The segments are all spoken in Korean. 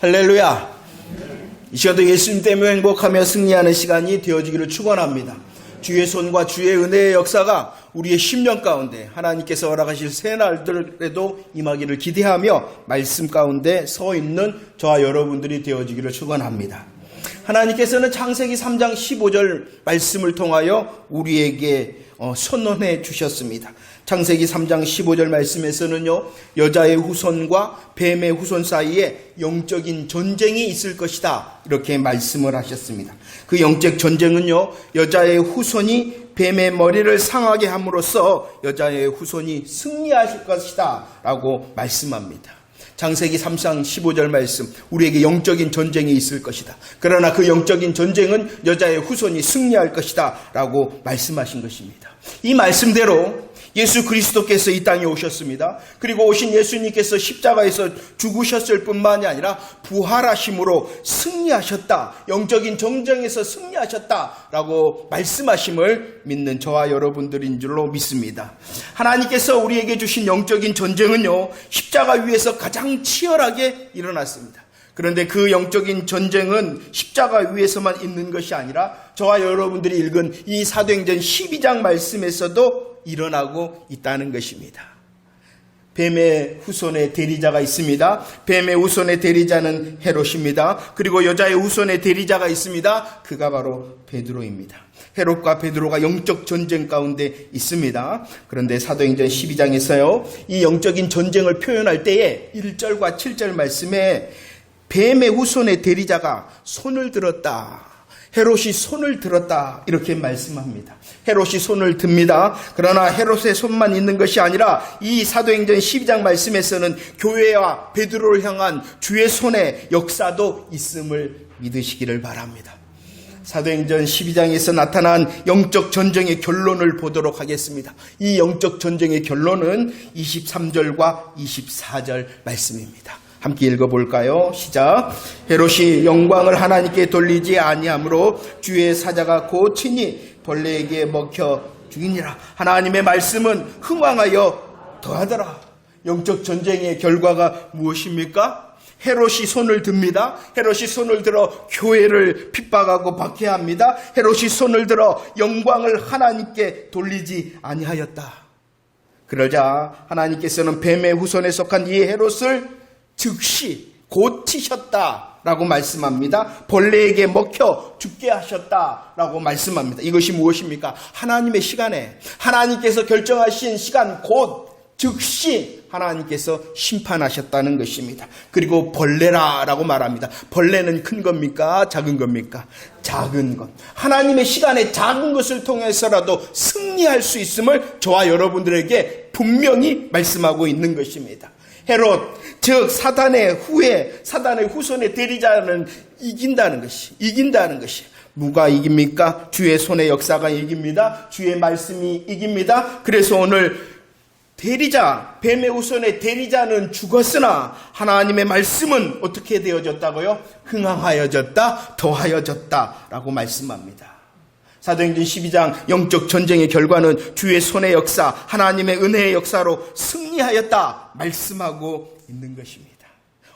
할렐루야. 이 시간도 예수님 때문에 행복하며 승리하는 시간이 되어지기를 축원합니다. 주의 손과 주의 은혜의 역사가 우리의 10년 가운데 하나님께서 허락하실 새 날들에도 임하기를 기대하며 말씀 가운데 서 있는 저와 여러분들이 되어지기를 축원합니다. 하나님께서는 창세기 3장 15절 말씀을 통하여 우리에게 어, 선언해 주셨습니다. 창세기 3장 15절 말씀에서는요, 여자의 후손과 뱀의 후손 사이에 영적인 전쟁이 있을 것이다. 이렇게 말씀을 하셨습니다. 그 영적 전쟁은요, 여자의 후손이 뱀의 머리를 상하게 함으로써 여자의 후손이 승리하실 것이다. 라고 말씀합니다. 장세기 3장 15절 말씀, 우리에게 영적인 전쟁이 있을 것이다. 그러나 그 영적인 전쟁은 여자의 후손이 승리할 것이다. 라고 말씀하신 것입니다. 이 말씀대로 예수 그리스도께서 이 땅에 오셨습니다. 그리고 오신 예수님께서 십자가에서 죽으셨을 뿐만이 아니라 부활하심으로 승리하셨다. 영적인 전쟁에서 승리하셨다. 라고 말씀하심을 믿는 저와 여러분들인 줄로 믿습니다. 하나님께서 우리에게 주신 영적인 전쟁은요, 십자가 위에서 가장 치열하게 일어났습니다. 그런데 그 영적인 전쟁은 십자가 위에서만 있는 것이 아니라 저와 여러분들이 읽은 이 사도행전 12장 말씀에서도 일어나고 있다는 것입니다. 뱀의 후손의 대리자가 있습니다. 뱀의 후손의 대리자는 헤롯입니다. 그리고 여자의 후손의 대리자가 있습니다. 그가 바로 베드로입니다. 헤롯과 베드로가 영적 전쟁 가운데 있습니다. 그런데 사도행전 12장에서요. 이 영적인 전쟁을 표현할 때에 1절과 7절 말씀에 뱀의 후손의 대리자가 손을 들었다. 헤롯이 손을 들었다. 이렇게 말씀합니다. 헤롯이 손을 듭니다. 그러나 헤롯의 손만 있는 것이 아니라 이 사도행전 12장 말씀에서는 교회와 베드로를 향한 주의 손의 역사도 있음을 믿으시기를 바랍니다. 사도행전 12장에서 나타난 영적 전쟁의 결론을 보도록 하겠습니다. 이 영적 전쟁의 결론은 23절과 24절 말씀입니다. 함께 읽어볼까요? 시작. 헤롯이 영광을 하나님께 돌리지 아니하므로 주의 사자가 곧 친히 벌레에게 먹혀 죽이니라. 하나님의 말씀은 흥왕하여 더하더라. 영적 전쟁의 결과가 무엇입니까? 헤롯이 손을 듭니다. 헤롯이 손을 들어 교회를 핍박하고 박해합니다. 헤롯이 손을 들어 영광을 하나님께 돌리지 아니하였다. 그러자 하나님께서는 뱀의 후손에 속한 이 헤롯을 즉시 고치셨다라고 말씀합니다. 벌레에게 먹혀 죽게 하셨다라고 말씀합니다. 이것이 무엇입니까? 하나님의 시간에 하나님께서 결정하신 시간 곧 즉시 하나님께서 심판하셨다는 것입니다. 그리고 벌레라라고 말합니다. 벌레는 큰 겁니까? 작은 겁니까? 작은 것. 하나님의 시간에 작은 것을 통해서라도 승리할 수 있음을 저와 여러분들에게 분명히 말씀하고 있는 것입니다. 헤롯, 즉 사단의 후에 사단의 후손의 대리자는 이긴다는 것이 이긴다는 것이 누가 이깁니까? 주의 손의 역사가 이깁니다. 주의 말씀이 이깁니다. 그래서 오늘 대리자, 뱀의 후손의 대리자는 죽었으나 하나님의 말씀은 어떻게 되어졌다고요? 흥황하여졌다, 더하여졌다 라고 말씀합니다. 사도행전 12장 영적 전쟁의 결과는 주의 손의 역사, 하나님의 은혜의 역사로 승리하였다 말씀하고 있는 것입니다.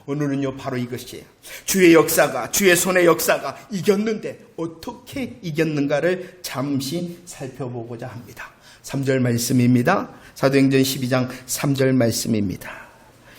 오늘은요 바로 이것이에요. 주의 역사가 주의 손의 역사가 이겼는데 어떻게 이겼는가를 잠시 살펴보고자 합니다. 3절 말씀입니다. 사도행전 12장 3절 말씀입니다.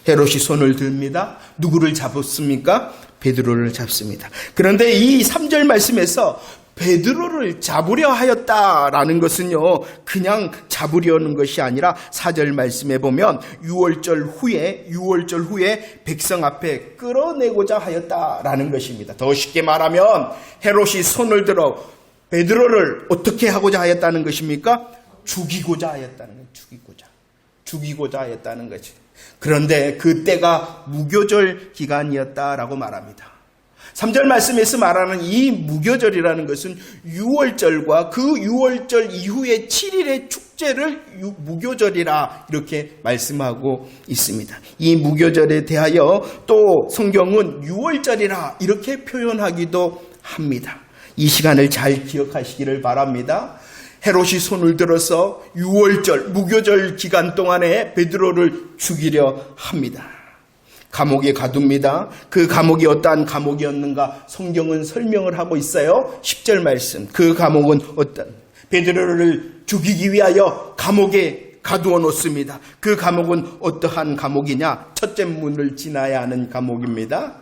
헤롯이 손을 듭니다. 누구를 잡았습니까? 베드로를 잡습니다. 그런데 이 3절 말씀에서 베드로를 잡으려 하였다라는 것은요, 그냥 잡으려는 것이 아니라 사절 말씀에 보면 6월절 후에, 6월절 후에 백성 앞에 끌어내고자 하였다라는 것입니다. 더 쉽게 말하면 헤롯이 손을 들어 베드로를 어떻게 하고자 하였다는 것입니까? 죽이고자 하였다는 거예요. 죽이고자. 죽이고자 하였다는 거죠. 그런데 그때가 무교절 기간이었다라고 말합니다. 3절 말씀에서 말하는 이 무교절이라는 것은 6월절과 그 6월절 이후에 7일의 축제를 무교절이라 이렇게 말씀하고 있습니다. 이 무교절에 대하여 또 성경은 6월절이라 이렇게 표현하기도 합니다. 이 시간을 잘 기억하시기를 바랍니다. 헤롯이 손을 들어서 6월절 무교절 기간 동안에 베드로를 죽이려 합니다. 감옥에 가둡니다. 그 감옥이 어떠한 감옥이었는가 성경은 설명을 하고 있어요. 10절 말씀. 그 감옥은 어떤 베드로를 죽이기 위하여 감옥에 가두어 놓습니다. 그 감옥은 어떠한 감옥이냐? 첫째 문을 지나야 하는 감옥입니다.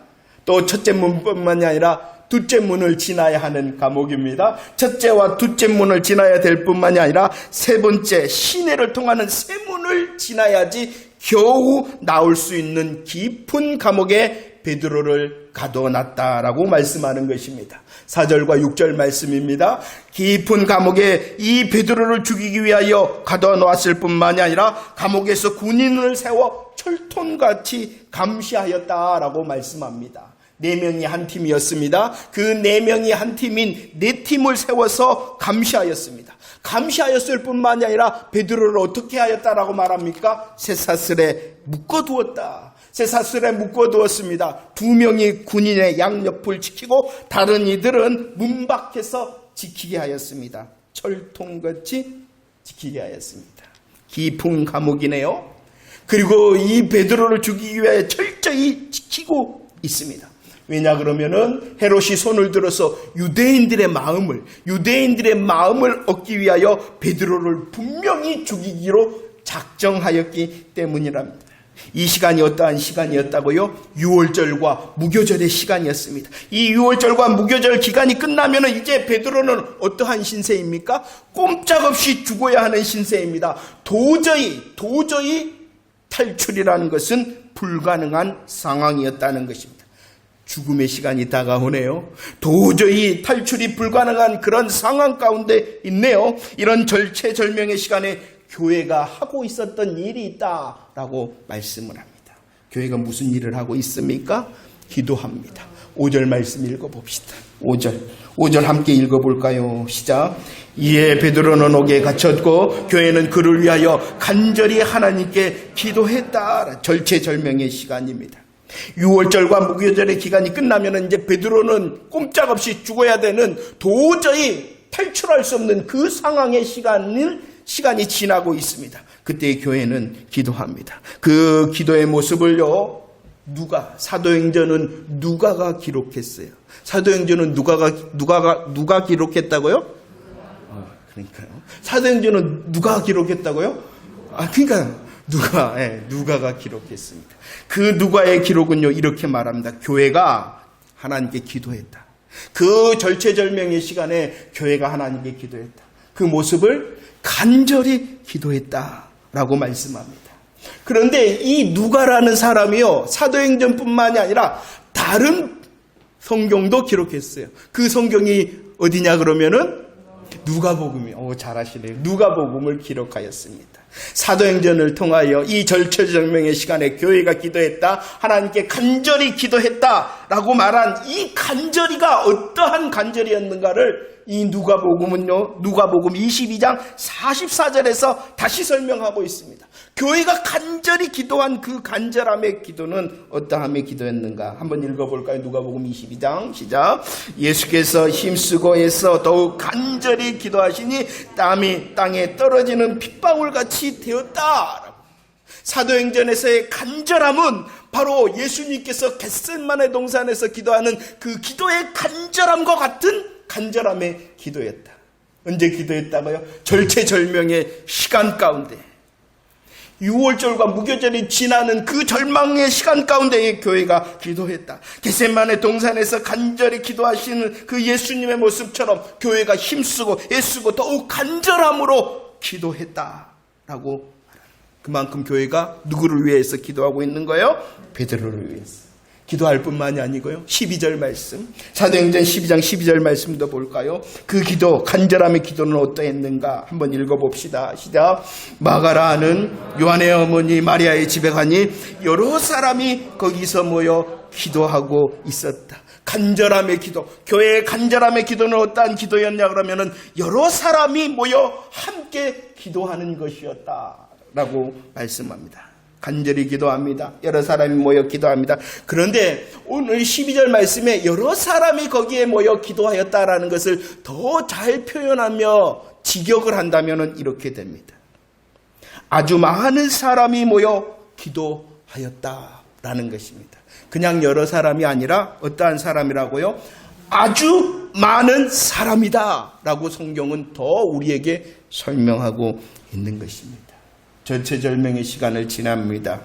또 첫째 문뿐만이 아니라 둘째 문을 지나야 하는 감옥입니다. 첫째와 둘째 문을 지나야 될 뿐만이 아니라 세 번째 시내를 통하는 세 문을 지나야지 겨우 나올 수 있는 깊은 감옥에 베드로를 가둬놨다라고 말씀하는 것입니다. 4절과 6절 말씀입니다. 깊은 감옥에 이 베드로를 죽이기 위하여 가둬놓았을 뿐만이 아니라 감옥에서 군인을 세워 철통같이 감시하였다라고 말씀합니다. 네 명이 한 팀이었습니다. 그 네 명이 한 팀인 네 팀을 세워서 감시하였습니다. 감시하였을 뿐만이 아니라 베드로를 어떻게 하였다라고 말합니까? 쇠사슬에 묶어두었다. 쇠사슬에 묶어두었습니다. 두 명이 군인의 양옆을 지키고 다른 이들은 문 밖에서 지키게 하였습니다. 철통같이 지키게 하였습니다. 깊은 감옥이네요. 그리고 이 베드로를 죽이기 위해 철저히 지키고 있습니다. 왜냐 그러면은 헤롯이 손을 들어서 유대인들의 마음을 유대인들의 마음을 얻기 위하여 베드로를 분명히 죽이기로 작정하였기 때문이랍니다. 이 시간이 어떠한 시간이었다고요? 6월절과 무교절의 시간이었습니다. 이 6월절과 무교절 기간이 끝나면 이제 베드로는 어떠한 신세입니까? 꼼짝없이 죽어야 하는 신세입니다. 도저히 도저히 탈출이라는 것은 불가능한 상황이었다는 것입니다. 죽음의 시간이 다가오네요. 도저히 탈출이 불가능한 그런 상황 가운데 있네요. 이런 절체절명의 시간에 교회가 하고 있었던 일이 있다라고 말씀을 합니다. 교회가 무슨 일을 하고 있습니까? 기도합니다. 5절 말씀 읽어봅시다. 5절. 5절 함께 읽어볼까요? 시작. 이에 베드로는 옥에 갇혔고 교회는 그를 위하여 간절히 하나님께 기도했다. 절체절명의 시간입니다. 6월절과 무교절의 기간이 끝나면 이제 베드로는 꼼짝없이 죽어야 되는 도저히 탈출할 수 없는 그 상황의 시간을 시간이 지나고 있습니다. 그때 교회는 기도합니다. 그 기도의 모습을요. 누가 사도행전은 누가가 기록했어요. 사도행전은 누가가 누가가 누가 기록했다고요? 어, 그러니까요. 사도행전은 누가 기록했다고요? 아 그러니까 누가 예, 누가가 기록했습니다. 그 누가의 기록은요 이렇게 말합니다. 교회가 하나님께 기도했다. 그 절체절명의 시간에 교회가 하나님께 기도했다. 그 모습을 간절히 기도했다 라고 말씀합니다. 그런데 이 누가라는 사람이요 사도행전뿐만이 아니라 다른 성경도 기록했어요. 그 성경이 어디냐 그러면은 누가복음이 오 잘하시네요. 누가복음을 기록하였습니다. 사도행전을 통하여 이 절체절명의 시간에 교회가 기도했다. 하나님께 간절히 기도했다 라고 말한 이 간절히가 어떠한 간절이었는가를 이 누가복음은요. 누가복음 22장 44절에서 다시 설명하고 있습니다. 교회가 간절히 기도한 그 간절함의 기도는 어떠함의 기도였는가? 한번 읽어볼까요? 누가복음 22장 시작. 예수께서 힘쓰고 애써 더욱 간절히 기도하시니 땀이 땅에 떨어지는 핏방울 같이 되었다. 사도행전에서의 간절함은 바로 예수님께서 겟셋만의 동산에서 기도하는 그 기도의 간절함과 같은 간절함의 기도였다. 언제 기도했다고요? 절체절명의 시간 가운데 6월절과 무교절이 지나는 그 절망의 시간 가운데에 교회가 기도했다. 게셋만의 동산에서 간절히 기도하시는 그 예수님의 모습처럼 교회가 힘쓰고 애쓰고 더욱 간절함으로 기도했다라고 그만큼 교회가 누구를 위해서 기도하고 있는 거예요? 베드로를 위해서. 기도할 뿐만이 아니고요. 12절 말씀. 사도행전 12장 12절 말씀도 볼까요? 그 기도, 간절함의 기도는 어떠했는가? 한번 읽어봅시다. 시작. 마가라는 요한의 어머니 마리아의 집에 가니 여러 사람이 거기서 모여 기도하고 있었다. 간절함의 기도. 교회의 간절함의 기도는 어떠한 기도였냐 그러면은 여러 사람이 모여 함께 기도하는 것이었다. 라고 말씀합니다. 간절히 기도합니다. 여러 사람이 모여 기도합니다. 그런데 오늘 12절 말씀에 여러 사람이 거기에 모여 기도하였다라는 것을 더 잘 표현하며 직역을 한다면 이렇게 됩니다. 아주 많은 사람이 모여 기도하였다. 라는 것입니다. 그냥 여러 사람이 아니라 어떠한 사람이라고요? 아주 많은 사람이다. 라고 성경은 더 우리에게 설명하고 있는 것입니다. 전체절명의 시간을 지납니다.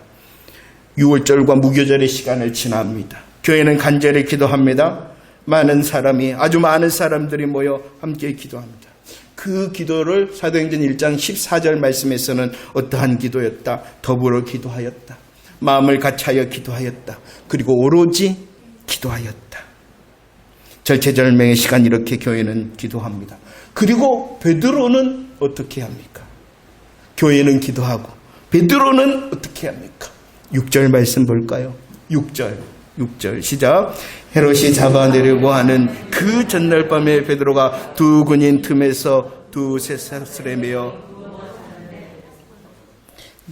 6월절과 무교절의 시간을 지납니다. 교회는 간절히 기도합니다. 많은 사람이, 아주 많은 사람들이 모여 함께 기도합니다. 그 기도를 사도행전 1장 14절 말씀에서는 어떠한 기도였다. 더불어 기도하였다. 마음을 같이하여 기도하였다. 그리고 오로지 기도하였다. 절체절명의 시간 이렇게 교회는 기도합니다. 그리고 베드로는 어떻게 합니까? 교회는 기도하고 베드로는 어떻게 합니까? 6절 말씀 볼까요? 6절. 6절 시작. 헤롯이 잡아내려고 하는 그 전날 밤에 베드로가 두 군인 틈에서 두 쇠사슬에 매어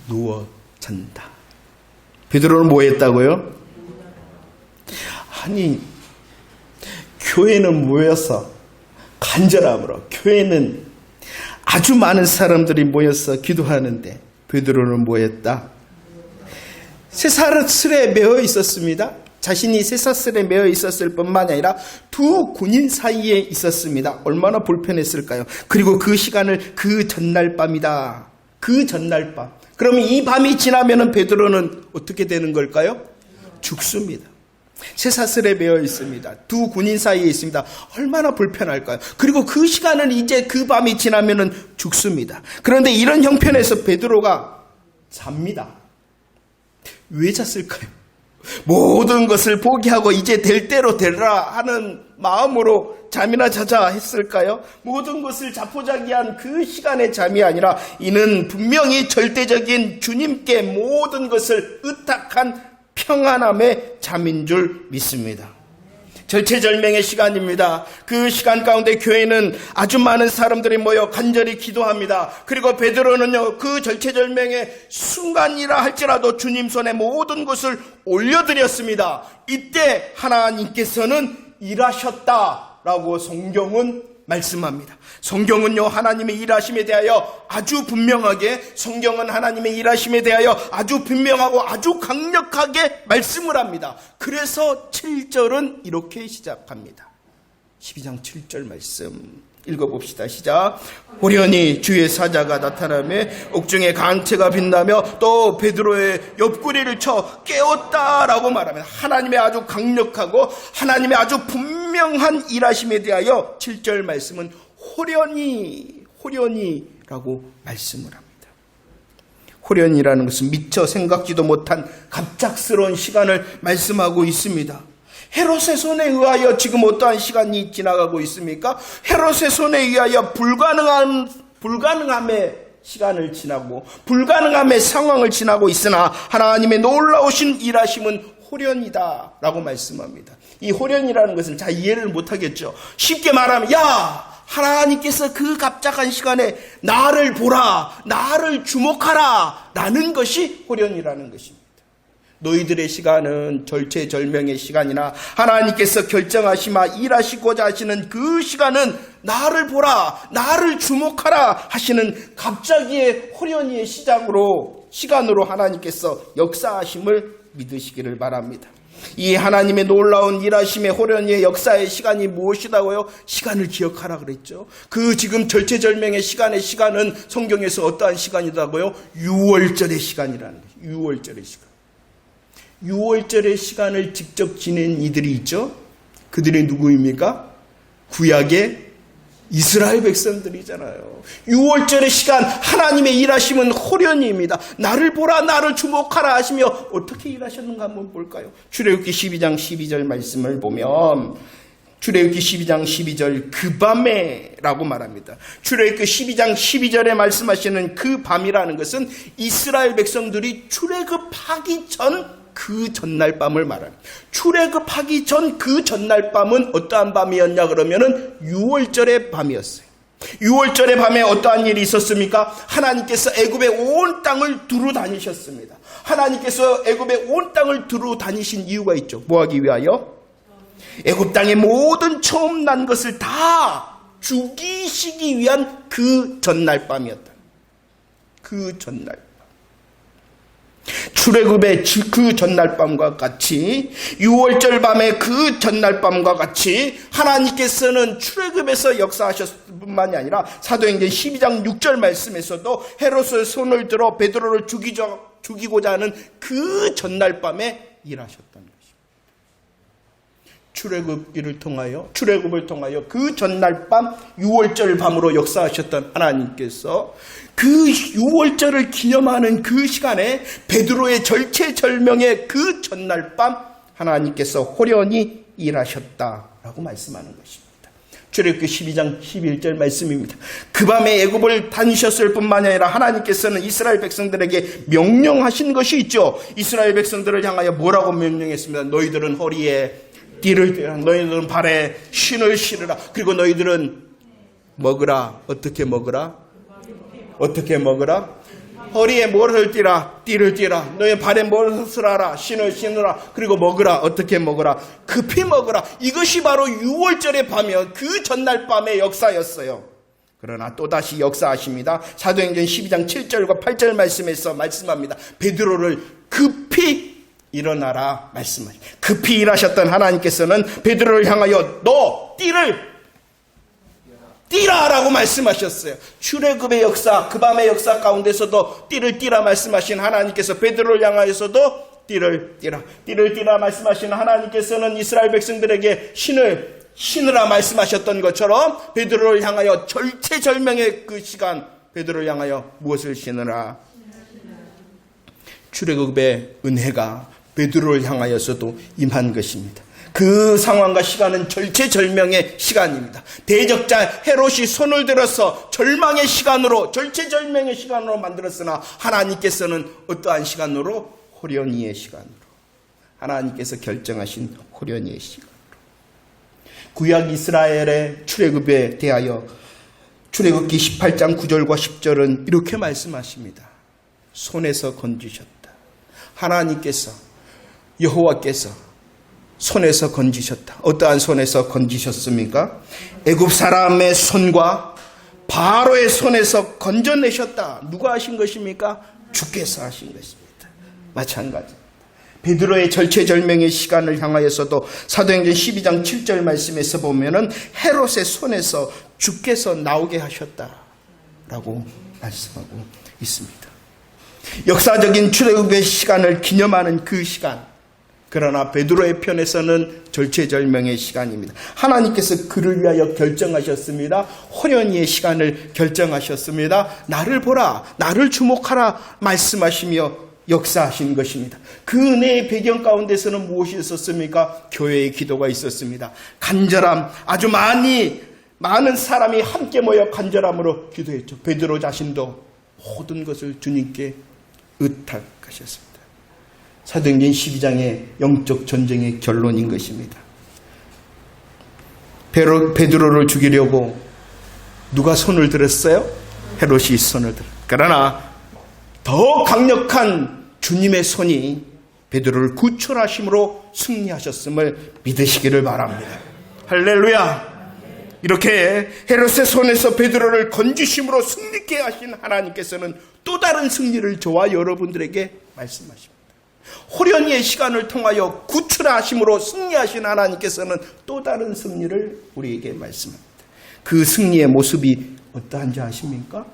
누워 잔다. 베드로는 뭐 했다고요? 아니 교회는 모여서 간절함으로 교회는 아주 많은 사람들이 모여서 기도하는데 베드로는 뭐 했다? 쇠사슬에 매어 있었습니다. 자신이 쇠사슬에 매어 있었을 뿐만 아니라 두 군인 사이에 있었습니다. 얼마나 불편했을까요? 그리고 그 시간을 그 전날 밤이다. 그 전날 밤. 그러면 이 밤이 지나면은 베드로는 어떻게 되는 걸까요? 죽습니다. 쇠사슬에 매어 있습니다. 두 군인 사이에 있습니다. 얼마나 불편할까요? 그리고 그 시간은 이제 그 밤이 지나면은 죽습니다. 그런데 이런 형편에서 베드로가 잡니다. 왜 잤을까요? 모든 것을 포기하고 이제 될 대로 되라 하는 마음으로 잠이나 자자 했을까요? 모든 것을 자포자기한 그 시간의 잠이 아니라 이는 분명히 절대적인 주님께 모든 것을 의탁한 평안함의 잠인 줄 믿습니다. 절체절명의 시간입니다. 그 시간 가운데 교회는 아주 많은 사람들이 모여 간절히 기도합니다. 그리고 베드로는요, 그 절체절명의 순간이라 할지라도 주님 손에 모든 것을 올려드렸습니다. 이때 하나님께서는 일하셨다라고 성경은 말씀합니다. 성경은요, 하나님의 일하심에 대하여 아주 분명하게, 성경은 하나님의 일하심에 대하여 아주 분명하고 아주 강력하게 말씀을 합니다. 그래서 7절은 이렇게 시작합니다. 12장 7절 말씀. 읽어봅시다. 시작. 호련히 주의 사자가 나타나며 옥중에 강체가 빛나며 또 베드로의 옆구리를 쳐 깨웠다라고 말하면 하나님의 아주 강력하고 하나님의 아주 분명한 일하심에 대하여 7절 말씀은 호련히 호련히라고 말씀을 합니다. 호련이라는 것은 미처 생각지도 못한 갑작스러운 시간을 말씀하고 있습니다. 헤롯의 손에 의하여 지금 어떠한 시간이 지나가고 있습니까? 헤롯의 손에 의하여 불가능한 불가능함의 시간을 지나고 불가능함의 상황을 지나고 있으나 하나님의 놀라우신 일하심은 호련이다라고 말씀합니다. 이 호련이라는 것을 잘 이해를 못 하겠죠. 쉽게 말하면 야 하나님께서 그 갑작한 시간에 나를 보라, 나를 주목하라 라는 것이 호련이라는 것입니다. 너희들의 시간은 절체절명의 시간이나 하나님께서 결정하시마 일하시고자 하시는 그 시간은 나를 보라, 나를 주목하라 하시는 갑자기의 호련이의 시작으로 시간으로 하나님께서 역사하심을 믿으시기를 바랍니다. 이 하나님의 놀라운 일하심의 호련이의 역사의 시간이 무엇이다고요? 시간을 기억하라 그랬죠. 그 지금 절체절명의 시간의 시간은 성경에서 어떠한 시간이다고요? 6월절의 시간이라는 거죠. 6월절의 시간. 6월절의 시간을 직접 지낸 이들이 있죠. 그들이 누구입니까? 구약의 이스라엘 백성들이잖아요. 6월절의 시간 하나님의 일하심은 호련입니다. 나를 보라 나를 주목하라 하시며 어떻게 일하셨는가 한번 볼까요? 출애굽기 12장 12절 말씀을 보면 출애굽기 12장 12절 그 밤에라고 말합니다. 출애굽기 12장 12절에 말씀하시는 그 밤이라는 것은 이스라엘 백성들이 출애굽하기 전 그 전날 밤을 말합니다. 출애굽하기 전 그 전날 밤은 어떠한 밤이었냐 그러면은 6월절의 밤이었어요. 6월절의 밤에 어떠한 일이 있었습니까? 하나님께서 애굽의 온 땅을 두루 다니셨습니다. 하나님께서 애굽의 온 땅을 두루 다니신 이유가 있죠. 뭐 하기 위하여? 애굽 땅의 모든 처음 난 것을 다 죽이시기 위한 그 전날 밤이었다. 그 전날. 출애굽의 지- 그 전날 밤과 같이 6월절 밤의 그 전날 밤과 같이 하나님께서는 출애굽에서 역사하셨을 뿐만이 아니라 사도행전 12장 6절 말씀에서도 헤롯의 손을 들어 베드로를 죽이죠, 죽이고자 하는 그 전날 밤에 일하셨던 것입니다. 출애굽기를 통하여 출애굽을 통하여 그 전날 밤 6월절 밤으로 역사하셨던 하나님께서 그 6월절을 기념하는 그 시간에 베드로의 절체절명의 그 전날 밤 하나님께서 호련히 일하셨다라고 말씀하는 것입니다. 출애굽기 12장 11절 말씀입니다. 그 밤에 애굽을 다니셨을 뿐만 아니라 하나님께서는 이스라엘 백성들에게 명령하신 것이 있죠. 이스라엘 백성들을 향하여 뭐라고 명령했습니다. 너희들은 허리에 띠를 띠라. 너희들은 발에 신을 신으라. 그리고 너희들은 먹으라. 어떻게 먹으라? 어떻게 먹으라? 허리에 뭐를 띠라? 띠를 띠라. 너희 발에 무엇을 하라? 신을 신으라. 그리고 먹으라. 어떻게 먹으라? 급히 먹으라. 이것이 바로 6월절의 밤이요. 그 전날 밤의 역사였어요. 그러나 또다시 역사하십니다. 사도행전 12장 7절과 8절 말씀에서 말씀합니다. 베드로를 급히 일어나라 말씀하시. 급히 일하셨던 하나님께서는 베드로를 향하여 너 띠를 띠라라고 말씀하셨어요. 출애굽의 역사, 그 밤의 역사 가운데서도 띠를 띠라 말씀하신 하나님께서 베드로를 향하여서도 띠를 띠라, 띠를 띠라 말씀하신 하나님께서는 이스라엘 백성들에게 신을 신으라 말씀하셨던 것처럼 베드로를 향하여 절체절명의 그 시간 베드로를 향하여 무엇을 신으라? 출애굽의 은혜가 베드로를 향하여서도 임한 것입니다. 그 상황과 시간은 절체절명의 시간입니다. 대적자 헤롯이 손을 들어서 절망의 시간으로 절체절명의 시간으로 만들었으나 하나님께서는 어떠한 시간으로 호련이의 시간으로 하나님께서 결정하신 호련이의 시간으로 구약 이스라엘의 출애굽에 대하여 출애굽기 18장 9절과 10절은 이렇게 말씀하십니다. 손에서 건지셨다. 하나님께서 여호와께서 손에서 건지셨다. 어떠한 손에서 건지셨습니까? 애굽 사람의 손과 바로의 손에서 건져내셨다. 누가 하신 것입니까? 주께서 하신 것입니다. 마찬가지. 베드로의 절체절명의 시간을 향하여서도 사도행전 12장 7절 말씀에서 보면은 헤롯의 손에서 주께서 나오게 하셨다라고 말씀하고 있습니다. 역사적인 출애굽의 시간을 기념하는 그 시간. 그러나 베드로의 편에서는 절체절명의 시간입니다. 하나님께서 그를 위하여 결정하셨습니다. 호련이의 시간을 결정하셨습니다. 나를 보라, 나를 주목하라 말씀하시며 역사하신 것입니다. 그 은혜의 배경 가운데서는 무엇이 있었습니까? 교회의 기도가 있었습니다. 간절함, 아주 많이 많은 사람이 함께 모여 간절함으로 기도했죠. 베드로 자신도 모든 것을 주님께 의탁하셨습니다. 사도행전 12장의 영적 전쟁의 결론인 것입니다. 베로, 베드로를 죽이려고 누가 손을 들었어요? 헤롯이 손을 들었. 그러나 더 강력한 주님의 손이 베드로를 구출하심으로 승리하셨음을 믿으시기를 바랍니다. 할렐루야! 이렇게 헤롯의 손에서 베드로를 건지심으로 승리케 하신 하나님께서는 또 다른 승리를 저와 여러분들에게 말씀하십니다. 호련이의 시간을 통하여 구출하심으로 승리하신 하나님께서는 또 다른 승리를 우리에게 말씀합니다. 그 승리의 모습이 어떠한지 아십니까?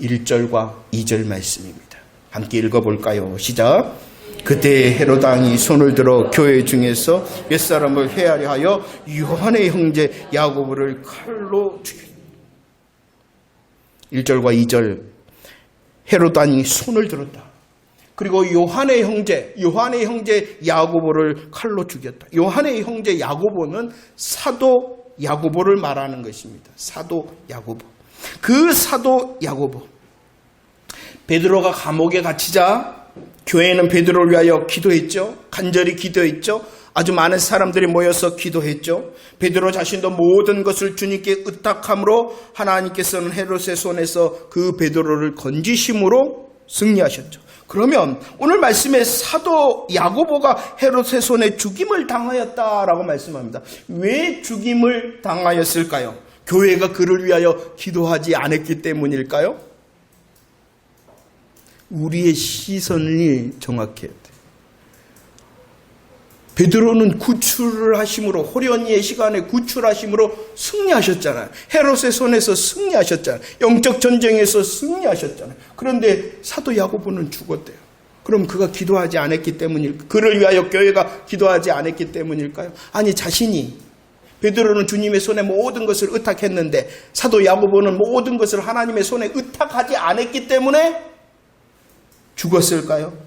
1절과 2절 말씀입니다. 함께 읽어볼까요? 시작. 그때 헤로당이 손을 들어 교회 중에서 옛사람을 해하려 하여 요한의 형제 야고보를 칼로 죽였다. 1절과 2절 헤로당이 손을 들었다. 그리고 요한의 형제, 요한의 형제 야고보를 칼로 죽였다. 요한의 형제 야고보는 사도 야고보를 말하는 것입니다. 사도 야고보. 그 사도 야고보. 베드로가 감옥에 갇히자 교회는 베드로를 위하여 기도했죠. 간절히 기도했죠. 아주 많은 사람들이 모여서 기도했죠. 베드로 자신도 모든 것을 주님께 의탁함으로 하나님께서는 헤롯의 손에서 그 베드로를 건지심으로 승리하셨죠. 그러면 오늘 말씀에 사도 야고보가 헤롯의 손에 죽임을 당하였다라고 말씀합니다. 왜 죽임을 당하였을까요? 교회가 그를 위하여 기도하지 않았기 때문일까요? 우리의 시선이 정확해야 돼. 베드로는 구출을 하심으로 호련이의 시간에 구출하심으로 승리하셨잖아요. 헤롯의 손에서 승리하셨잖아요. 영적 전쟁에서 승리하셨잖아요. 그런데 사도 야고보는 죽었대요. 그럼 그가 기도하지 않았기 때문일까? 그를 위하여 교회가 기도하지 않았기 때문일까요? 아니 자신이 베드로는 주님의 손에 모든 것을 의탁했는데 사도 야고보는 모든 것을 하나님의 손에 의탁하지 않았기 때문에 죽었을까요?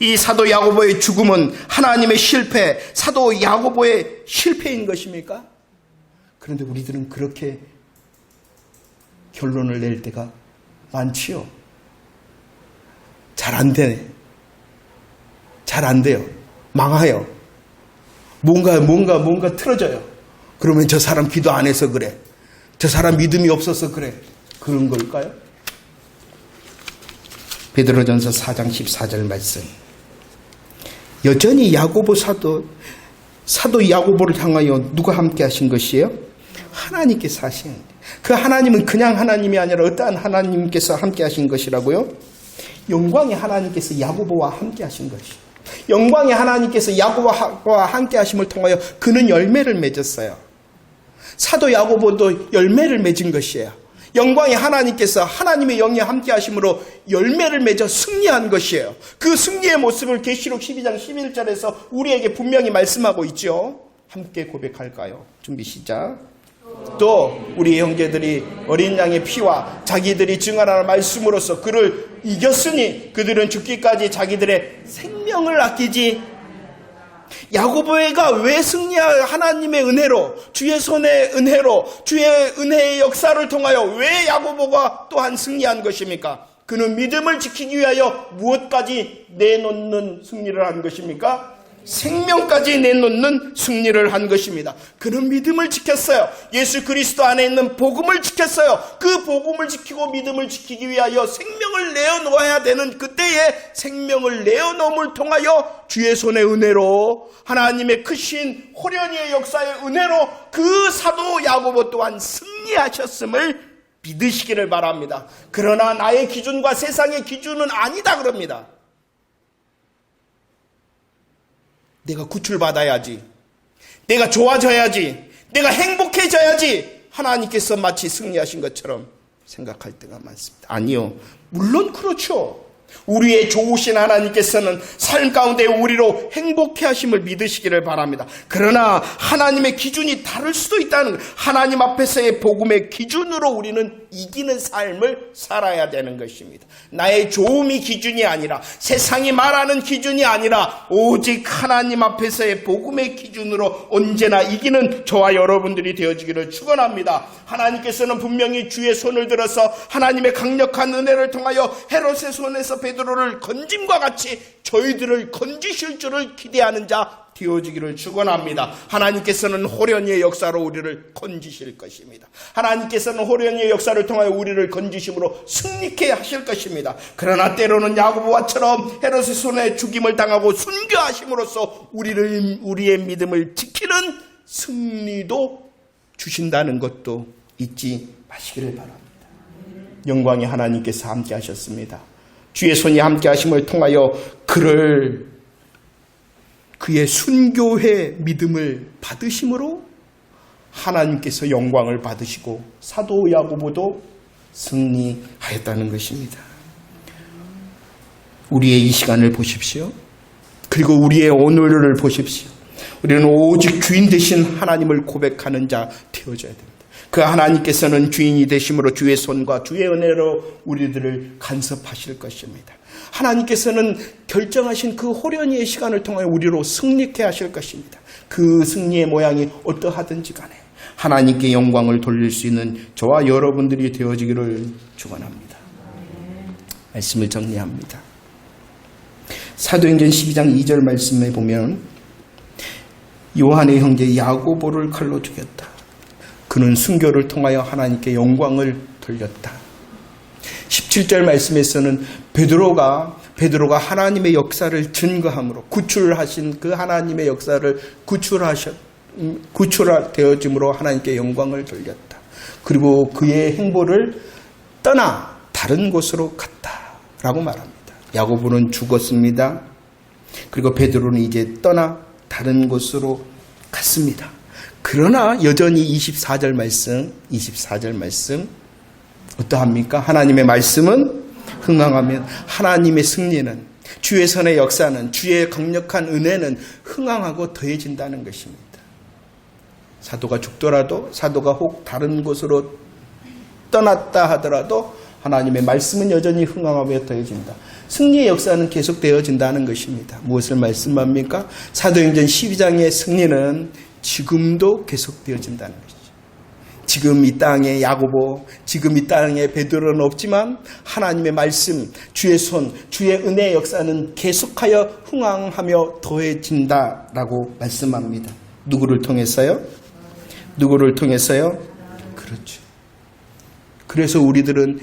이 사도 야고보의 죽음은 하나님의 실패, 사도 야고보의 실패인 것입니까? 그런데 우리들은 그렇게 결론을 낼 때가 많지요. 잘 안 되네. 잘 안 돼요. 망해요. 뭔가, 뭔가, 뭔가 틀어져요. 그러면 저 사람 기도 안 해서 그래. 저 사람 믿음이 없어서 그래. 그런 걸까요? 베드로전서 4장 14절 말씀. 여전히 야고보 사도 사도 야고보를 향하여 누가 함께 하신 것이에요? 하나님께서 하신. 그 하나님은 그냥 하나님이 아니라 어떠한 하나님께서 함께 하신 것이라고요? 영광의 하나님께서 야고보와 함께 하신 것이. 영광의 하나님께서 야고보와 함께 하심을 통하여 그는 열매를 맺었어요. 사도 야고보도 열매를 맺은 것이에요. 영광의 하나님께서 하나님의 영이 함께 하심으로 열매를 맺어 승리한 것이에요. 그 승리의 모습을 계시록 12장 11절에서 우리에게 분명히 말씀하고 있죠. 함께 고백할까요? 준비 시작. 또 우리 형제들이 어린 양의 피와 자기들이 증언하는 말씀으로서 그를 이겼으니 그들은 죽기까지 자기들의 생명을 아끼지 야고보가 왜 승리할 하나님의 은혜로 주의 손의 은혜로 주의 은혜의 역사를 통하여 왜 야고보가 또한 승리한 것입니까? 그는 믿음을 지키기 위하여 무엇까지 내놓는 승리를 한 것입니까? 생명까지 내놓는 승리를 한 것입니다. 그는 믿음을 지켰어요. 예수 그리스도 안에 있는 복음을 지켰어요. 그 복음을 지키고 믿음을 지키기 위하여 생명을 내어놓아야 되는 그때의 생명을 내어놓음을 통하여 주의 손의 은혜로 하나님의 크신 호련이의 역사의 은혜로 그 사도 야고보 또한 승리하셨음을 믿으시기를 바랍니다. 그러나 나의 기준과 세상의 기준은 아니다 그럽니다. 내가 구출받아야지. 내가 좋아져야지. 내가 행복해져야지. 하나님께서 마치 승리하신 것처럼 생각할 때가 많습니다. 아니요. 물론 그렇죠. 우리의 좋으신 하나님께서는 삶 가운데 우리로 행복해 하심을 믿으시기를 바랍니다. 그러나 하나님의 기준이 다를 수도 있다는 하나님 앞에서의 복음의 기준으로 우리는 이기는 삶을 살아야 되는 것입니다. 나의 좋음이 기준이 아니라 세상이 말하는 기준이 아니라 오직 하나님 앞에서의 복음의 기준으로 언제나 이기는 저와 여러분들이 되어지기를 축원합니다. 하나님께서는 분명히 주의 손을 들어서 하나님의 강력한 은혜를 통하여 헤롯의 손에서 베드로를 건짐과 같이 저희들을 건지실 줄을 기대하는 자 되어지기를 축원합니다. 하나님께서는 호련의 역사로 우리를 건지실 것입니다. 하나님께서는 호련의 역사를 통하여 우리를 건지심으로 승리케 하실 것입니다. 그러나 때로는 야고보와처럼 헤롯의 손에 죽임을 당하고 순교하심으로써 우리를 우리의 믿음을 지키는 승리도 주신다는 것도 잊지 마시기를 바랍니다. 영광의 하나님께서 함께 하셨습니다. 주의 손이 함께 하심을 통하여 그를 그의 순교의 믿음을 받으심으로 하나님께서 영광을 받으시고 사도 야고보도 승리하였다는 것입니다. 우리의 이 시간을 보십시오. 그리고 우리의 오늘을 보십시오. 우리는 오직 주인 되신 하나님을 고백하는 자 되어져야 됩니다. 그 하나님께서는 주인이 되심으로 주의 손과 주의 은혜로 우리들을 간섭하실 것입니다. 하나님께서는 결정하신 그 호련히의 시간을 통해 우리로 승리케 하실 것입니다. 그 승리의 모양이 어떠하든지 간에 하나님께 영광을 돌릴 수 있는 저와 여러분들이 되어지기를 축원합니다. 말씀을 정리합니다. 사도행전 12장 2절 말씀에 보면 요한의 형제 야고보를 칼로 죽였다. 그는 순교를 통하여 하나님께 영광을 돌렸다. 17절 말씀에서는 베드로가 베드로가 하나님의 역사를 증거함으로 구출하신 그 하나님의 역사를 구출하셨 구출되어짐으로 하나님께 영광을 돌렸다. 그리고 그의 행보를 떠나 다른 곳으로 갔다라고 말합니다. 야고보는 죽었습니다. 그리고 베드로는 이제 떠나 다른 곳으로 갔습니다. 그러나 여전히 24절 말씀, 24절 말씀 어떠합니까? 하나님의 말씀은 흥황하면 하나님의 승리는 주의 선의 역사는 주의 강력한 은혜는 흥황하고 더해진다는 것입니다. 사도가 죽더라도 사도가 혹 다른 곳으로 떠났다 하더라도 하나님의 말씀은 여전히 흥황하며 더해진다. 승리의 역사는 계속되어진다는 것입니다. 무엇을 말씀합니까? 사도행전 12장의 승리는 지금도 계속되어진다는 것이죠. 지금 이 땅에 야고보, 지금 이 땅에 베드로는 없지만 하나님의 말씀, 주의 손, 주의 은혜의 역사는 계속하여 흥황하며 더해진다라고 말씀합니다. 누구를 통해서요? 누구를 통해서요? 그렇죠. 그래서 우리들은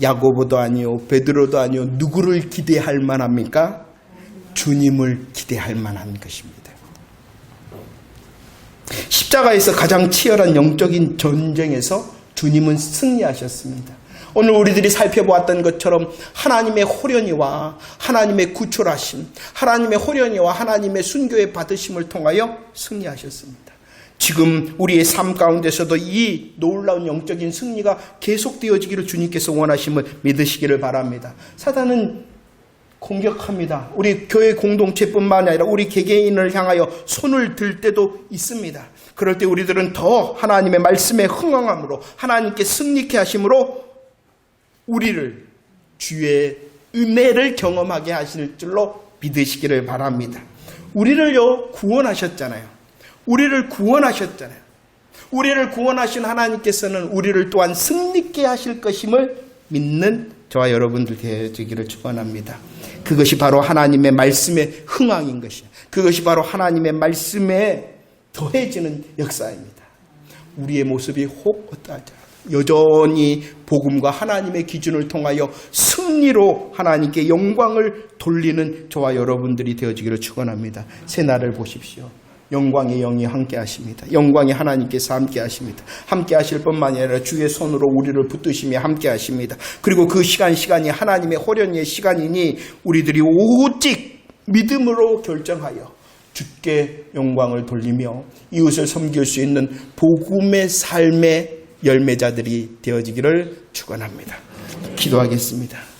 야고보도 아니요, 베드로도 아니요, 누구를 기대할 만합니까? 주님을 기대할 만한 것입니다. 십자가에서 가장 치열한 영적인 전쟁에서 주님은 승리하셨습니다. 오늘 우리들이 살펴보았던 것처럼 하나님의 호련이와 하나님의 구출하심, 하나님의 호련이와 하나님의 순교의 받으심을 통하여 승리하셨습니다. 지금 우리의 삶 가운데서도 이 놀라운 영적인 승리가 계속되어지기를 주님께서 원하심을 믿으시기를 바랍니다. 사단은 공격합니다. 우리 교회 공동체뿐만 아니라 우리 개개인을 향하여 손을 들 때도 있습니다. 그럴 때 우리들은 더 하나님의 말씀에 흥황함으로 하나님께 승리케 하심으로 우리를 주의 은혜를 경험하게 하실 줄로 믿으시기를 바랍니다. 우리를요 구원하셨잖아요. 우리를 구원하셨잖아요. 우리를 구원하신 하나님께서는 우리를 또한 승리케 하실 것임을 믿는 저와 여러분들 되어지기를 축원합니다. 그것이 바로 하나님의 말씀의 흥황인 것이에요. 그것이 바로 하나님의 말씀에 더해지는 역사입니다. 우리의 모습이 혹 어떠하자 여전히 복음과 하나님의 기준을 통하여 승리로 하나님께 영광을 돌리는 저와 여러분들이 되어지기를 축원합니다. 새날을 보십시오. 영광의 영이 함께 하십니다. 영광의 하나님께서 함께 하십니다. 함께 하실 뿐만 아니라 주의 손으로 우리를 붙드시며 함께 하십니다. 그리고 그 시간 시간이 하나님의 호련의 시간이니 우리들이 오직 믿음으로 결정하여 주께 영광을 돌리며 이웃을 섬길 수 있는 복음의 삶의 열매자들이 되어지기를 축원합니다. 기도하겠습니다.